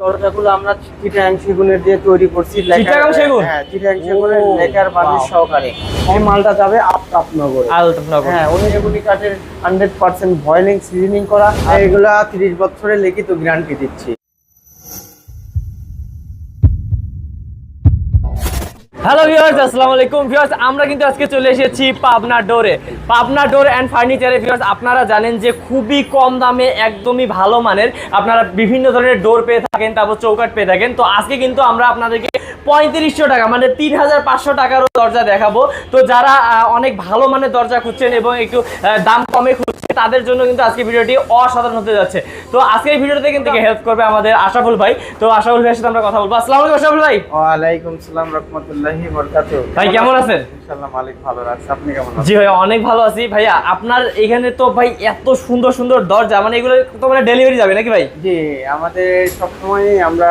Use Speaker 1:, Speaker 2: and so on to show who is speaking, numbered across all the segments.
Speaker 1: দরজাগুলো আমরা চিটাং সেগুনের দিয়ে তৈরি করছি
Speaker 2: চিটাং সেগুন?
Speaker 1: হ্যাঁ চিটাং সেগুনের লেকার বানিশ সহকারে। এই মালটা যাবে আফতাবনগরে
Speaker 2: আলতাফনগর।
Speaker 1: হ্যাঁ উনি এগুলি কাঠের হান্ড্রেড পার্সেন্ট বয়েলিং সিজনিং করা। আর এগুলা তিরিশ বছরের লিখিত গ্যারান্টি দিচ্ছি।
Speaker 2: হ্যালো ভিউয়ার্স আসসালামু আলাইকুম। ভিউয়ার্স আমরা কিন্তু আজকে চলে এসেছি পাবনা ডোরে। পাবনা ডোর অ্যান্ড ফার্নিচারে ভিউয়ার্স আপনারা জানেন যে খুবই কম দামে, একদমই ভালো মানের আপনারা বিভিন্ন ধরনের ডোর পেয়ে থাকেন, তারপর চৌকাট পেয়ে থাকেন। তো আজকে কিন্তু আমরা আপনাদেরকে পঁয়ত্রিশশো টাকা মানে তিন হাজার পাঁচশো টাকারও দরজা দেখাবো। তো যারা অনেক ভালো মানের দরজা খুঁজছেন এবং একটু দাম কমে খুঁজছে, তাদের জন্য কিন্তু আজকে ভিডিওটি অসাধারণ হতে যাচ্ছে। তো আজকের ভিডিওতে কিন্তু হেল্প করবে আমাদের আশাফুল ভাই। তো আশাফুল ভাইয়ের সাথে আমরা কথা বলব। আসসালামু আলাইকুম আশাফুল ভাই।
Speaker 1: ওয়ালাইকুম সালাম রহমতুল্লাহি বরকাত
Speaker 2: ভাই, কেমন আছেন?
Speaker 1: ইনশাআল্লাহ মালিক ভালো রাখছে। আপনি কেমন আছেন?
Speaker 2: জি ভাই অনেক ভালো আছি। ভাইয়া আপনার এখানে তো ভাই এত সুন্দর সুন্দর দরজা মানে এগুলো তো মানে ডেলিভারি যাবে নাকি ভাই?
Speaker 1: জি আমাদের সবসময় আমরা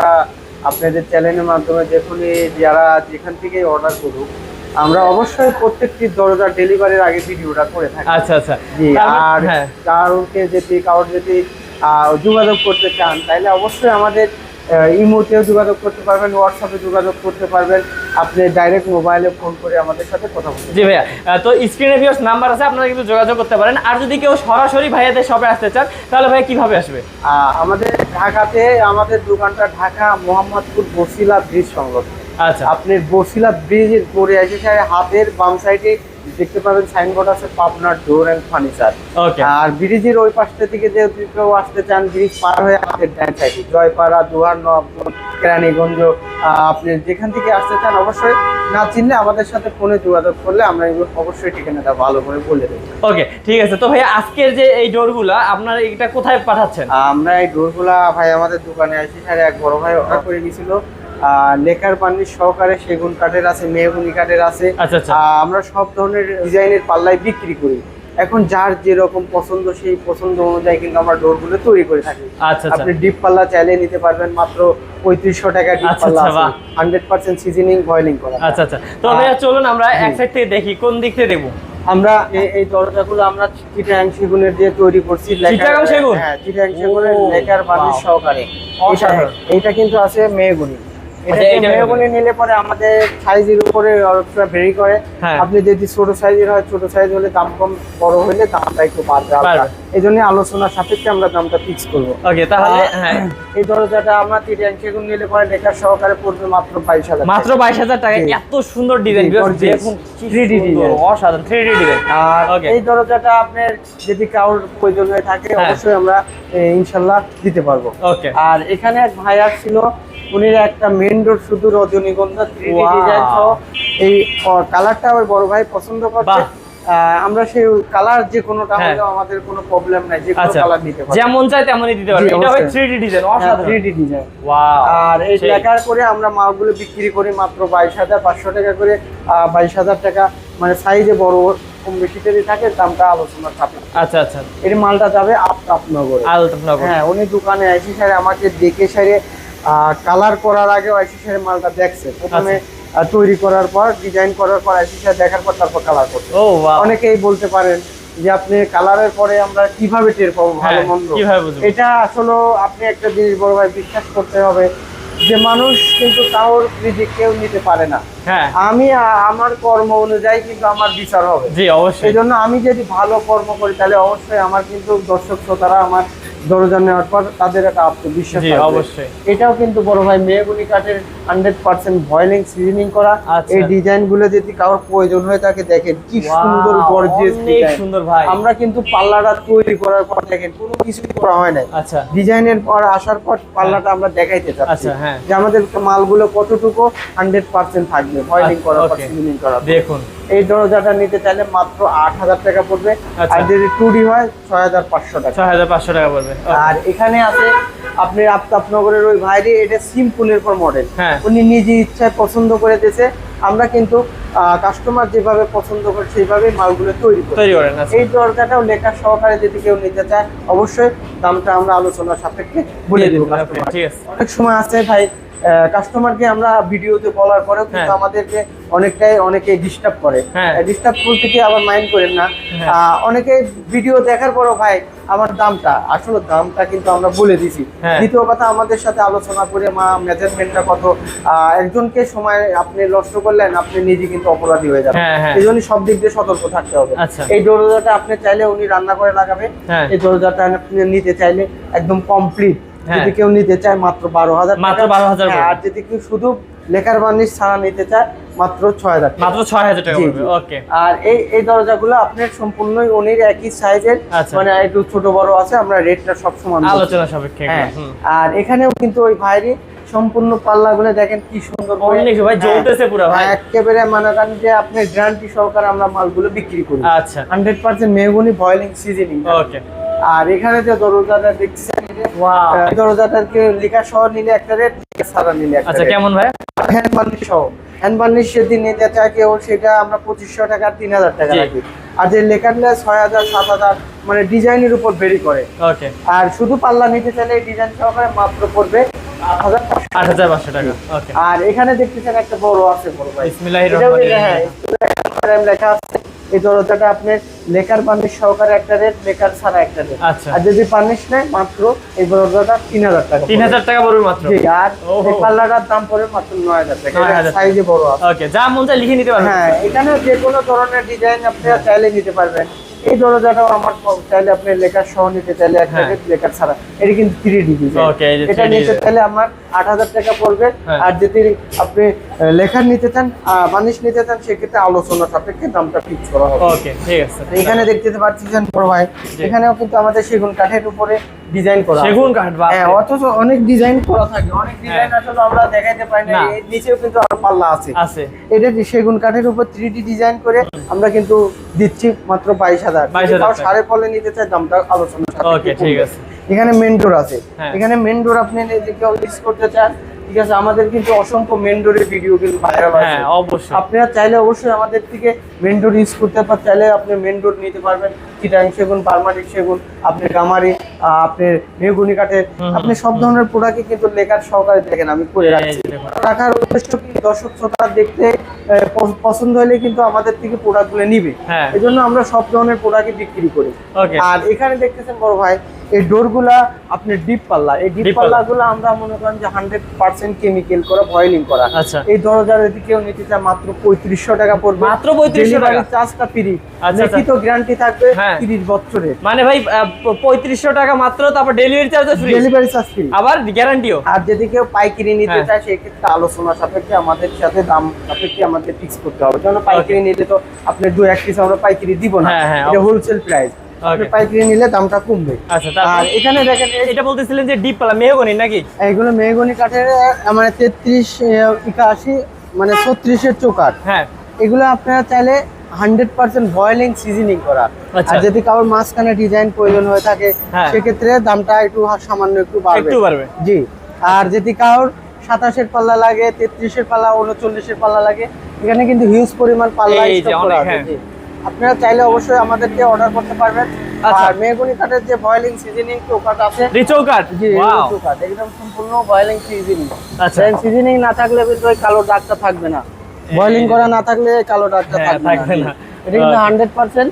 Speaker 1: আপনাদের চ্যানেলের মাধ্যমে দেখুনি যারা যেখান থেকে অর্ডার করুক আমরা অবশ্যই প্রত্যেকটি দরজা ডেলিভারির আগে ভিডিওটা করে থাকি।
Speaker 2: আচ্ছা আচ্ছা।
Speaker 1: জি আর
Speaker 2: হ্যাঁ।
Speaker 1: কারোকে যদি কারোর যদি যোগাযোগ করতে চান তাহলে অবশ্যই আমাদের ইমোতেও যোগাযোগ করতে পারবেন হোয়াটসঅ্যাপে যোগাযোগ করতে পারবেন। আপনি ডাইরেক্ট মোবাইলে ফোন করে আমাদের সাথে কথা বলতে
Speaker 2: জি ভাইয়া তো স্ক্রিনে ভিউয়ার্স নাম্বার আছে আপনারা কিন্তু যোগাযোগ করতে পারেন। আর যদি কেউ সরাসরি ভাইয়াদের শপে আসতে চান তাহলে ভাই কীভাবে আসবে?
Speaker 1: আমাদের ঢাকাতে আমাদের দোকানটা ঢাকা মোহাম্মদপুর বসিলা ব্রিজ সংলগ্ন।
Speaker 2: আচ্ছা।
Speaker 1: আপনি বসিলা ব্রিজের পরে এসে হাতের বাম সাইডে দেখতে পাবেন সাইনবোর্ড আছে পাবনার ডোর অ্যান্ড ফার্নিচার।
Speaker 2: ওকে
Speaker 1: আর ব্রিজের ওই পাশটা থেকে যদি কেউ আসতে চান ব্রিজ পার হয়ে আমাদের ডান সাইডে জয়পাড়া দুহার নবগঞ্জ কেরানীগঞ্জ আপনি যেখান থেকে আসতে চান অবশ্যই না চিনলে আমাদের সাথে ফোনে যোগাযোগ করলে আমরা অবশ্যই ঠিকানাটা ভালো করে বলে দেবো।
Speaker 2: ওকে ঠিক আছে। তো ভাইয়া আজকের যে এই ডোরগুলা আপনারা এটা কোথায় পাঠাচ্ছেন?
Speaker 1: আমরা এই ডোরগুলা ভাই আমাদের দোকানে আসি স্যার এক বড় ভাই অর্ডার করে গেছিল। সহকারে সেগুন কাঠের আছে মেহগুনি কাঠের আছে।
Speaker 2: আচ্ছা আচ্ছা।
Speaker 1: আমরা সব ধরনের ডিজাইনের পাল্লায় বিক্রি করি। এখন যার যেরকম পছন্দ সেই পছন্দ অনুযায়ী কিন্তু আমরা ডোরগুলো তৈরি করে থাকি।
Speaker 2: আচ্ছা
Speaker 1: আপনি ডিপ পাল্লা চাইলে নিতে পারবেন মাত্র পঁয়ত্রিশশো টাকা ডিপ পাল্লা হান্ড্রেড পার্সেন্ট সিজনিং বয়েলিং করা।
Speaker 2: আচ্ছা আচ্ছা। তো ভাইয়া চলুন আমরা এক সাইড থেকে দেখি কোন দিক থেকে দেখব
Speaker 1: আমরা এই- দরজাগুলো আমরা চিটাং সেগুনের দিয়ে তৈরি করছি
Speaker 2: সেগুন?
Speaker 1: হ্যাঁ চিটাং সেগুনের সহকারে। এটা- এইটা কিন্তু আছে মেহগুনি।
Speaker 2: এইটা
Speaker 1: মেহগুনি নিলে পরে আমাদের সাইজের উপরে ভেরি করে।
Speaker 2: হ্যাঁ।
Speaker 1: আপনি যদি ছোট সাইজের হয় ছোট সাইজ হলে দাম কম বড় হলে দামটা একটু বাড়বে এই জন্য আলোচনার সাপেক্ষে আমরা দামটা ফিক্স করব।
Speaker 2: তাহলে
Speaker 1: এই দরজাটা আমরা চিটাং সেগুন নিলে পরে লেকার সহকারে পড়বে মাত্র বাইশ হাজার
Speaker 2: মাত্র বাইশ হাজার টাকা। এত সুন্দর ডিজাইন
Speaker 1: জি, gorgeous।
Speaker 2: দেখুন কি
Speaker 1: 3D
Speaker 2: সুন্দর,
Speaker 1: design।
Speaker 2: অসাধারণ থ্রি ডি ডিজাইন
Speaker 1: আর এই দরজাটা আপনার যদি কারোর প্রয়োজন হয়ে থাকে
Speaker 2: হ্যাঁ।
Speaker 1: অবশ্যই আমরা ইনশাল্লাহ দিতে পারব। আর এখানে এক ভাই ছিল উনি একটা মেন রোড শুধু রজনীগন্ধা ডিজাইন সহ এই কালারটা ওই বড় ভাই পছন্দ করছে। আমরা সেই কালার যে কোনোটা
Speaker 2: হ্যাঁ।
Speaker 1: হলেও আমাদের কোনো প্রবলেম নাই যে কোনো
Speaker 2: আচ্ছা।
Speaker 1: কালার নিতে পারব।
Speaker 2: যেমন চাই তেমনই দিতে পারবেন এটা হয়
Speaker 1: অবশ্যই।
Speaker 2: ডিজাইন অসাধারণ।
Speaker 1: ডি ডিজাইন
Speaker 2: ওয়াও
Speaker 1: আর এই লেখার করে আমরা মালগুলো বিক্রি করি মাত্র বাইশ হাজার পাঁচশো টাকা করে। বাইশ হাজার টাকা মানে সাইজে বড় কম থাকে দামটা আলোচনা থাকে
Speaker 2: আচ্ছা আচ্ছা।
Speaker 1: এর মালটা যাবে আফতাবনগরে
Speaker 2: আলতাফনগর
Speaker 1: হ্যাঁ উনি দোকানে আইসি স্যার আমাকে দেখে সারে কালার করার আগে আইসি স্যার মালটা দেখছে। প্রথমে তৈরি করার পর ডিজাইন করার পর আইসি স্যার দেখার পর তারপর কালার করছে। অনেকেই বলতে পারেন যে আপনি কালারের পরে আমরা কীভাবে টের পাবো ভালো
Speaker 2: হ্যাঁ
Speaker 1: মন্দ এটা আসলে আপনি একটা জিনিস বড় ভাই বিশ্বাস করতে হবে যে মানুষ কিন্তু কারোর রিজিক কেউ নিতে পারে না।
Speaker 2: হ্যাঁ।
Speaker 1: আমি আমার কর্ম অনুযায়ী কিন্তু আমার বিচার হবে।
Speaker 2: জি অবশ্যই।
Speaker 1: এই জন্য আমি যদি ভালো কর্ম করি তাহলে অবশ্যই আমার কিন্তু দর্শক শ্রোতারা আমার দরজা নেওয়ার পর তাদের একটা আত্মবিশ্বাস
Speaker 2: অবশ্যই।
Speaker 1: এটাও কিন্তু বড় ভাই মেহগুনি কাঠের হান্ড্রেড পার্সেন্ট বয়েলিং সিজনিং করা।
Speaker 2: আচ্ছা।
Speaker 1: এই ডিজাইনগুলো যদি কারোর প্রয়োজন হয়ে থাকে দেখেন কি সুন্দর গর্জিয়াস
Speaker 2: সুন্দর ভাই।
Speaker 1: আমরা কিন্তু পাল্লাটা তৈরি করার পর দেখেন কোনো কিছু করা হয় নাই।
Speaker 2: আচ্ছা।
Speaker 1: ডিজাইনের পর আসার পর পাল্লাটা আমরা দেখাইতে চাচ্ছি।
Speaker 2: আচ্ছা, হ্যাঁ।
Speaker 1: যে আমাদের মালগুলো কতটুকু হান্ড্রেড পার্সেন্ট থাকবে বয়েলিং করার পর. সিজনিং করার
Speaker 2: দেখুন।
Speaker 1: এই দরজাটা নিতে চাইলে মাত্র আট হাজার টাকা পড়বে।
Speaker 2: আচ্ছা।
Speaker 1: আর যদি টু ডি হয় ছয় হাজার পাঁচশো টাকা।
Speaker 2: ছয় হাজার পাঁচশো টাকা পড়বে।
Speaker 1: আর এখানে আছে আপনি আফতাবনগরের ওই ভাইরে এটা সিম্পলের পর মডেল
Speaker 2: হ্যাঁ।
Speaker 1: উনি নিজে ইচ্ছায় পছন্দ করে দিয়েছে। আমরা কিন্তু কাস্টমার যেভাবে পছন্দ করে সেইভাবে মালগুলো তৈরি করি।
Speaker 2: তৈরি করেন আচ্ছা।
Speaker 1: এই দরজাটাও লেখা সহকারে যদি কেউ নিতে চায় অবশ্যই দামটা আমরা আলোচনা সাপেক্ষে বলে দেবো
Speaker 2: ঠিক আছে।
Speaker 1: অনেক সময় আছে ভাই কাস্টমারকে আমরা ভিডিওতে বলার পরেও কিন্তু
Speaker 2: হ্যাঁ।
Speaker 1: আমাদেরকে অনেকটাই অনেকে ডিস্টার্ব করে। ডিস্টার্ব বলতে কি আবার মাইন্ড করেন না
Speaker 2: হ্যাঁ।
Speaker 1: অনেকে ভিডিও দেখার পরও ভাই আমার দামটা আসলে দামটা কিন্তু আমরা বলে দিছি
Speaker 2: হ্যাঁ।
Speaker 1: দ্বিতীয় কথা আমাদের সাথে আলোচনা করে মা মেজারমেন্টটা কত একজনকে সময় আপনি নষ্ট করলেন আপনি নিজে কিন্তু অপরাধী হয়ে যাবেন। এই জন্য সব দিক দিয়ে সতর্ক থাকতে হবে
Speaker 2: আচ্ছা।
Speaker 1: এই দরজাটা আপনি চাইলে উনি রান্না করে লাগাবে। এই দরজাটা আপনি নিতে চাইলে একদম কমপ্লিট। যদি কেউ নিতে চায় মাত্র বারো হাজার
Speaker 2: মাত্র 12,000
Speaker 1: হ্যাঁ,
Speaker 2: করে।
Speaker 1: আর যদি কেউ শুধু লেখার বার্নিশ ছাড়া নিতে চায় মাত্র ছয় হাজার
Speaker 2: মাত্র ছয় হাজার টাকা। ওকে
Speaker 1: আর এই এই দরজাগুলো আপনার সম্পূর্ণই উনির একই সাইজের
Speaker 2: আচ্ছা।
Speaker 1: মানে একটু ছোট বড় আছে আমরা রেটটা সব বলছি।
Speaker 2: আলোচনা সাপেক্ষে
Speaker 1: হ্যাঁ আর এখানেও কিন্তু ওই ভাইরি সম্পূর্ণ পাল্লাগুলো দেখেন কি সুন্দর
Speaker 2: ভাই, জ্বলতেছে পুরো ভাই।
Speaker 1: হ্যাঁ, একেবারে মনে করেন যে আপনি গ্যারান্টি সহকারে আমরা মালগুলো বিক্রি করি
Speaker 2: আচ্ছা
Speaker 1: hundred percent mahogany boiling seasoning
Speaker 2: okay
Speaker 1: আর এখানে যে দরজাটা দেখছেন. দরজাটাকে লিখা সহ নিলে একটা রেট সারা নিলে
Speaker 2: আচ্ছা কেমন ভাই?
Speaker 1: হ্যান্ড বার্নিশ সহ। হ্যান্ড বার্নিশ যদি নিতে চায় কেউ সেটা আমরা পঁচিশশো টাকা তিন হাজার টাকা। রাখি। আর যে লেখার ছয় হাজার সাত হাজার মানে ডিজাইনের উপর ভেরি করে। আর শুধু পাল্লা নিতে চাইলে ডিজাইন সহকারে মাত্র পড়বে আট হাজার পাঁচশো।
Speaker 2: আট হাজার টাকা।
Speaker 1: আর এখানে দেখতেছেন একটা বড় আছে বড় ভাই। হ্যাঁ, লেখা আছে। এই দরজাটা আপনার লেখার পানিশ সহকারে একটা রেট লেকার ছাড়া একটা রেট
Speaker 2: আচ্ছা।
Speaker 1: আর যদি পানিশ নেয় মাত্র এই বড়টা তিন হাজার টাকা
Speaker 2: তিন হাজার টাকা পড়বে মাত্র?
Speaker 1: জি আর। এই পাল্লাটার দাম পড়বে মাত্র নয় হাজার টাকা।
Speaker 2: 9,000
Speaker 1: সাইজে বড় আছে।
Speaker 2: ওকে যা মন চাই লিখে নিতে পারবেন।
Speaker 1: হ্যাঁ এখানে যে কোনো ধরনের ডিজাইন আপনি চাইলে নিতে পারবেন। এই দরজাটাও আমার চাইলে আপনি লেখার সহ নিতে চাইলে
Speaker 2: হ্যাঁ।
Speaker 1: ছাড়া। এটা কিন্তু থ্রি ডি এটা নিতে চাইলে আমার আট হাজার টাকা পড়বে।
Speaker 2: হ্যাঁ।
Speaker 1: আর যদি আপনি লেখার নিতে চান বানিশ নিতে চান সেক্ষেত্রে আলোচনা সাপেক্ষে দামটা ফিক্স করা হবে।
Speaker 2: ওকে ঠিক আছে
Speaker 1: এখানে দেখতে পাচ্ছেন বড় ভাই এখানেও কিন্তু আমাদের সেগুন কাঠের উপরে ডিজাইন করা আছে।
Speaker 2: সেগুন কাঠ
Speaker 1: হ্যাঁ অথচ অনেক ডিজাইন করা থাকে। অনেক ডিজাইন আসলে আমরা দেখাইতে পারি না। এর নিচেও কিন্তু আরও পাল্লা আছে।
Speaker 2: আছে।
Speaker 1: এটা যে সেগুন কাঠের উপর থ্রি ডি ডিজাইন করে আমরা কিন্তু দিচ্ছি মাত্র বাইশ হাজার
Speaker 2: 22,000
Speaker 1: সাড়ে ফলে নিতে চাই দামটা আলোচনা
Speaker 2: ঠিক আছে।
Speaker 1: এখানে মেন ডোর আছে।
Speaker 2: হ্যাঁ।
Speaker 1: এখানে মেন ডোর আপনি কেউ ইউজ করতে চান ঠিক আছে আমাদের কিন্তু অসংখ্য মেন ভিডিও কিন্তু ভাইরাল
Speaker 2: হ্যাঁ অবশ্যই।
Speaker 1: আপনারা চাইলে অবশ্যই আমাদের থেকে মেন ডোর ইউজ করতে পারেন চাইলে আপনি মেন ডোর নিতে পারবেন। চিটাং সেগুন পারমাটিক সেগুন আপনি গামারি আপনি মেহগুনি কাঠের আপনি সব ধরনের প্রোডাক্টই কিন্তু লেখার সহকারে দেখেন আমি করে রাখছি। টাকার উদ্দেশ্য কি? দর্শক শ্রোতা দেখতে পছন্দ হলে কিন্তু আমাদের থেকে প্রোডাক্টগুলো নিবে।
Speaker 2: হ্যাঁ।
Speaker 1: এই জন্য আমরা সব ধরনের প্রোডাক্টই বিক্রি করি। আর এখানে দেখতেছেন বড় ভাই এই ডোরগুলা আপনার ডিপ পাল্লা। এই ডিপ
Speaker 2: পাল্লা।
Speaker 1: পাল্লাগুলো আমরা মনে করেন যে হান্ড্রেড পার্সেন্ট কেমিক্যাল করা বয়েলিং করা।
Speaker 2: আচ্ছা।
Speaker 1: এই দরজার যদি কেউ নিতে চায় মাত্র পঁয়ত্রিশশো টাকা পড়বে।
Speaker 2: মাত্র 3500 টাকা?
Speaker 1: চার্জটা ফ্রি। লিখিত গ্যারান্টি থাকবে
Speaker 2: হ্যাঁ।
Speaker 1: তিরিশ বছরের।
Speaker 2: মানে ভাই পঁয়ত্রিশশো টাকা মাত্র তারপর delivery charge free
Speaker 1: delivery charge free
Speaker 2: আবার গ্যারান্টিও
Speaker 1: আর যদি কেউ পাইকারি নিতে
Speaker 2: হ্যাঁ।
Speaker 1: চায় সেক্ষেত্রে আলোচনা সাপেক্ষে আমাদের সাথে দাম সাপেক্ষে আমাদের ফিক্স করতে হবে। যেন পাইকারি নিলে তো আপনি দু এক পিস আমরা পাইকারি দিব না।
Speaker 2: হ্যাঁ,
Speaker 1: এটা হোলসেল প্রাইস আপনি. পাইকারি নিলে দামটা কমবে।
Speaker 2: আচ্ছা
Speaker 1: আর এখানে দেখেন
Speaker 2: এটা বলতেছিলেন যে ডিপ পালা মেহগনি নাকি?
Speaker 1: এইগুলো মেহগনি কাঠের মানে তেত্রিশ একাশি মানে ছত্রিশের চোকার
Speaker 2: হ্যাঁ।
Speaker 1: এগুলো আপনারা চাইলে হান্ড্রেড পার্সেন্ট বয়েলিং সিজনিং করা।
Speaker 2: আচ্ছা।
Speaker 1: আর যদি কারোর মাঝখানে ডিজাইন প্রয়োজন হয়ে থাকে
Speaker 2: হ্যাঁ।
Speaker 1: সেক্ষেত্রে দামটা একটু সামান্য একটু বাড়বে। জি। আর যদি কারোর সাতাশের পাল্লা লাগে তেত্রিশের পাল্লা উনচল্লিশের পাল্লা লাগে এখানে কিন্তু হিউজ পরিমাণ পাল্লা জি। আপনারা চাইলে অবশ্যই আমাদেরকে অর্ডার করতে পারবেন।
Speaker 2: আচ্ছা।
Speaker 1: আর মেহগনি কাঠের যে বয়েলিং সিজনিং চৌকাট আছে
Speaker 2: রিচৌকাট
Speaker 1: জি
Speaker 2: ওয়াও
Speaker 1: চৌকাট একদম সম্পূর্ণ বয়েলিং সিজনিং
Speaker 2: আচ্ছা।
Speaker 1: সিজনিং না থাকলে কিন্তু ওই কালো দাগটা থাকবে না। বয়েলিং করা না থাকলে কালো দাগটা
Speaker 2: হ্যাঁ,
Speaker 1: থাকবে না।
Speaker 2: না।
Speaker 1: এটা কিন্তু হান্ড্রেড পার্সেন্ট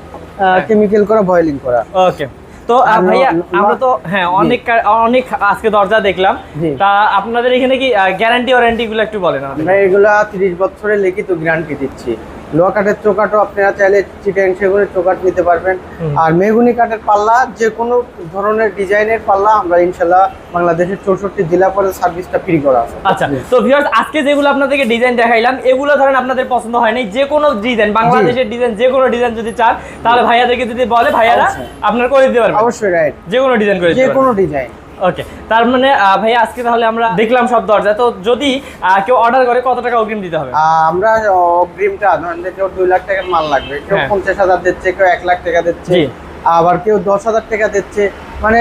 Speaker 1: কেমিক্যাল করা বয়েলিং করা।
Speaker 2: ওকে তো ভাইয়া
Speaker 1: ন- ন-
Speaker 2: আমরা তো হ্যাঁ অনেক অনেক আজকে দরজা দেখলাম। তা আপনাদের এখানে কি গ্যারান্টি ওয়ারেন্টি গুলো একটু বলেন
Speaker 1: আমরা এগুলা বছরের লিখিত গ্যারান্টি দিচ্ছি। লোহা কাঠের চোকাটও আপনারা চাইলে চিকেন সেগুনের চোকাট নিতে পারবেন। আর মেগুনি কাঠের পাল্লা যে কোনো ধরনের ডিজাইনের পাল্লা আমরা ইনশাল্লাহ বাংলাদেশের চৌষট্টি জেলা পরে সার্ভিসটা ফ্রি করা আছে।
Speaker 2: আচ্ছা তো ভিউয়ার্স আজকে যেগুলো আপনাদেরকে ডিজাইন দেখাইলাম এগুলো ধরেন আপনাদের পছন্দ হয় নাই যে কোনো ডিজাইন বাংলাদেশের ডিজাইন যে কোনো ডিজাইন যদি চান তাহলে ভাইয়াদেরকে যদি বলে ভাইয়ারা। আপনার করে দিতে পারবেন
Speaker 1: অবশ্যই রাইট
Speaker 2: যে কোনো ডিজাইন করে
Speaker 1: যে কোনো ডিজাইন
Speaker 2: ওকে তার মানে ভাই আজকে তাহলে আমরা দেখলাম সব দরজা তো যদি কেউ অর্ডার করে কত টাকা অগ্রিম দিতে হবে
Speaker 1: আমরা অগ্রিমটা ধরেন যে কেউ দুই লাখ টাকার মাল লাগবে কেউ
Speaker 2: হ্যাঁ।
Speaker 1: পঞ্চাশ হাজার দিচ্ছে কেউ এক লাখ টাকা দিচ্ছে। আবার কেউ দশ হাজার টাকা দিচ্ছে মানে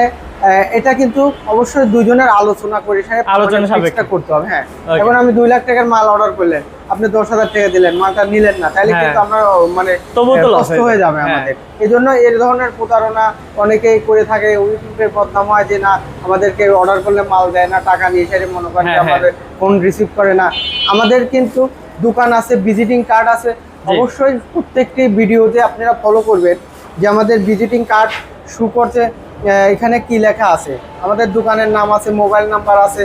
Speaker 1: এটা কিন্তু অবশ্যই দুজনের আলোচনা করে
Speaker 2: আলোচনা সাপেক্ষে।
Speaker 1: করতে হবে হ্যাঁ. এখন আমি দুই লাখ টাকার মাল অর্ডার করলেন আপনি দশ হাজার টাকা দিলেন মালটা নিলেন না তাহলে
Speaker 2: হ্যাঁ।
Speaker 1: কিন্তু আমরা মানে কষ্ট
Speaker 2: হয়ে যাবে। হ্যাঁ।
Speaker 1: আমাদের এই জন্য এই ধরনের প্রতারণা অনেকেই করে থাকে ইউটিউবের বদনাম হয় যে না আমাদেরকে অর্ডার করলে মাল দেয় না টাকা নিয়ে সেটা মনে করেন
Speaker 2: হ্যাঁ।
Speaker 1: আমাদের ফোন রিসিভ করে না আমাদের কিন্তু দোকান আছে ভিজিটিং কার্ড আছে অবশ্যই প্রত্যেকটি ভিডিওতে আপনারা ফলো করবেন যে আমাদের ভিজিটিং কার্ড শু করছে এখানে কি লেখা আছে? আমাদের দোকানের নাম আছে মোবাইল নাম্বার আছে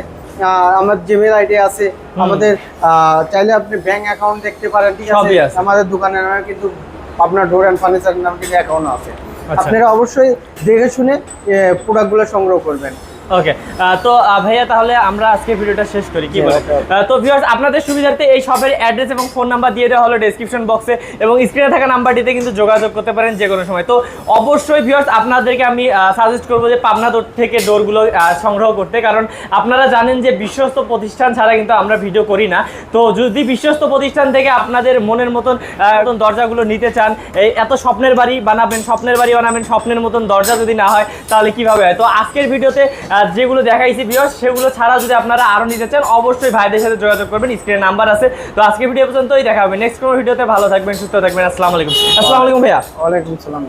Speaker 1: আমার জিমেল আইডি আছে। আমাদের আহ, চাইলে আপনি ব্যাংক অ্যাকাউন্ট দেখতে পারেন ঠিক আছে। আমাদের দোকানের নামে কিন্তু আপনার ডোর অ্যান্ড ফার্নিচার নামে কিন্তু অ্যাকাউন্ট আছে।
Speaker 2: আচ্ছা।
Speaker 1: আপনারা অবশ্যই দেখে শুনে প্রোডাক্টগুলো সংগ্রহ করবেন।
Speaker 2: ওকে তো ভাইয়া তাহলে আমরা আজকে ভিডিওটা শেষ করি কি
Speaker 1: okay.
Speaker 2: তো ভিউয়ার্স আপনাদের সুবিধার্থে এই শপের অ্যাড্রেস এবং ফোন নাম্বার দিয়ে দেওয়া হলো ডেসক্রিপশন বক্সে এবং স্ক্রিনে থাকা নাম্বারটিতে কিন্তু যোগাযোগ করতে পারেন যে কোনো সময়। তো অবশ্যই ভিউয়ার্স আপনাদেরকে আমি সাজেস্ট করব যে পাবনা ডোর থেকে ডোরগুলো সংগ্রহ করতে। কারণ আপনারা জানেন যে বিশ্বস্ত প্রতিষ্ঠান ছাড়া কিন্তু আমরা ভিডিও করি না। তো যদি বিশ্বস্ত প্রতিষ্ঠান থেকে আপনাদের মনের মতন দরজাগুলো নিতে চান এত স্বপ্নের বাড়ি বানাবেন স্বপ্নের বাড়ি বানাবেন স্বপ্নের মতন দরজা যদি না হয় তাহলে কীভাবে হয়? তো আজকের ভিডিওতে যেগুলো দেখাইছি বিয়স সেগুলো ছাড়া যদি আপনারা আরও নিতে চান, অবশ্যই ভাইদের সাথে যোগাযোগ করবেন স্ক্রিনে নাম্বার আছে। তো আজকে ভিডিও পর্যন্তই, দেখা হবে নেক্সট কোনো ভিডিওতে ভালো থাকবেন, সুস্থ থাকবেন, আসসালামু আলাইকুম। আসসালামু আলাইকুম ভাইয়া।
Speaker 1: ওয়ালাইকুম আসসালাম।